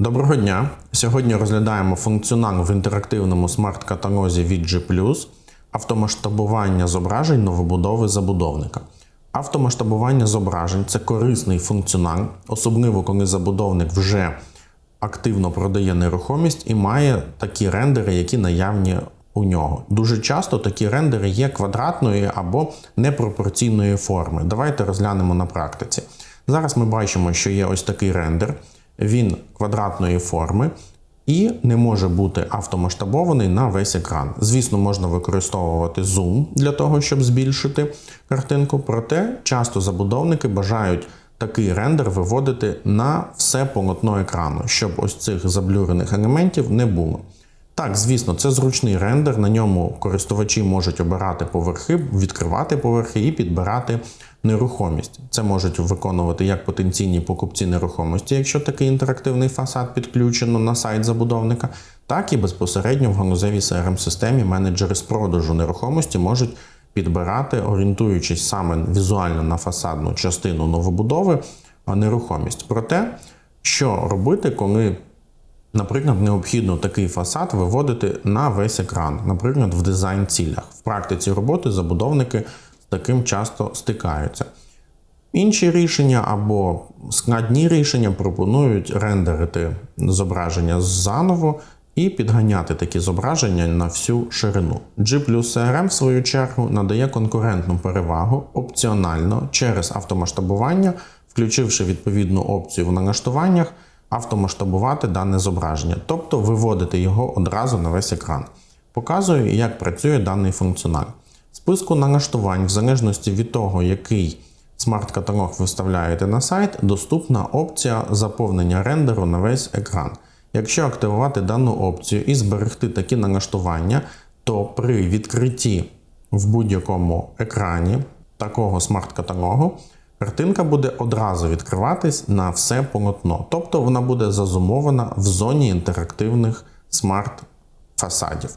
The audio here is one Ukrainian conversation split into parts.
Доброго дня! Сьогодні розглядаємо функціонал в інтерактивному смарт-каталозі від G+, автомасштабування зображень новобудови забудовника. Автомасштабування зображень це корисний функціонал, особливо коли забудовник вже активно продає нерухомість і має такі рендери, які наявні у нього. Дуже часто такі рендери є квадратної або непропорційної форми. Давайте розглянемо на практиці. Зараз ми бачимо, що є ось такий рендер, він квадратної форми і не може бути автомасштабований на весь екран. Звісно, можна використовувати зум для того, щоб збільшити картинку, проте часто забудовники бажають такий рендер виводити на все полотно екрану, щоб ось цих заблюрених елементів не було. Так, звісно, це зручний рендер. На ньому користувачі можуть обирати поверхи, відкривати поверхи і підбирати нерухомість. Це можуть виконувати як потенційні покупці нерухомості, якщо такий інтерактивний фасад підключено на сайт забудовника, так і безпосередньо в галузевій crm системі менеджери з продажу нерухомості можуть підбирати, орієнтуючись саме візуально на фасадну частину новобудови, а нерухомість. Проте, що робити, коли Наприклад, необхідно такий фасад виводити на весь екран, наприклад, в дизайн цілях. В практиці роботи забудовники з таким часто стикаються. Інші рішення або складні рішення пропонують рендерити зображення заново і підганяти такі зображення на всю ширину. G CRM, в свою чергу, надає конкурентну перевагу опціонально через автомасштабування, включивши відповідну опцію в налаштуваннях автомасштабувати дане зображення, тобто виводити його одразу на весь екран. Показую, як працює даний функціонал. В списку налаштувань, в залежності від того, який смарт-каталог ви вставляєте на сайт, доступна опція заповнення рендеру на весь екран. Якщо активувати дану опцію і зберегти такі налаштування, то при відкритті в будь-якому екрані такого смарт-каталогу Картинка буде одразу відкриватись на все полотно, тобто вона буде зазумована в зоні інтерактивних смарт-фасадів.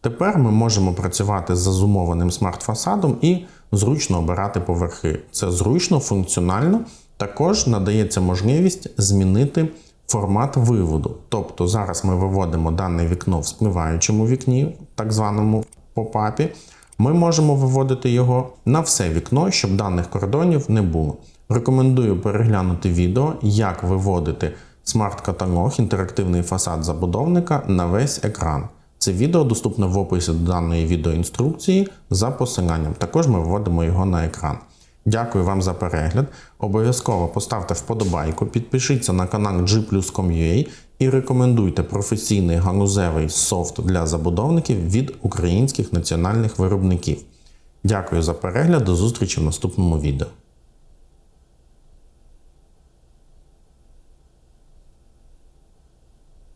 Тепер ми можемо працювати з зазумованим смарт-фасадом і зручно обирати поверхи. Це зручно, функціонально. Також надається можливість змінити формат виводу. Тобто зараз ми виводимо дане вікно в спливаючому вікні, так званому попапі ми можемо виводити його на все вікно, щоб даних кордонів не було. Рекомендую переглянути відео, як виводити смарт-каталог, інтерактивний фасад забудовника на весь екран. Це відео доступне в описі до даної відеоінструкції за посиланням. Також ми вводимо його на екран. Дякую вам за перегляд. Обов'язково поставте вподобайку, підпишіться на канал G+.com.ua і рекомендуйте професійний галузевий софт для забудовників від українських національних виробників. Дякую за перегляд, до зустрічі в наступному відео.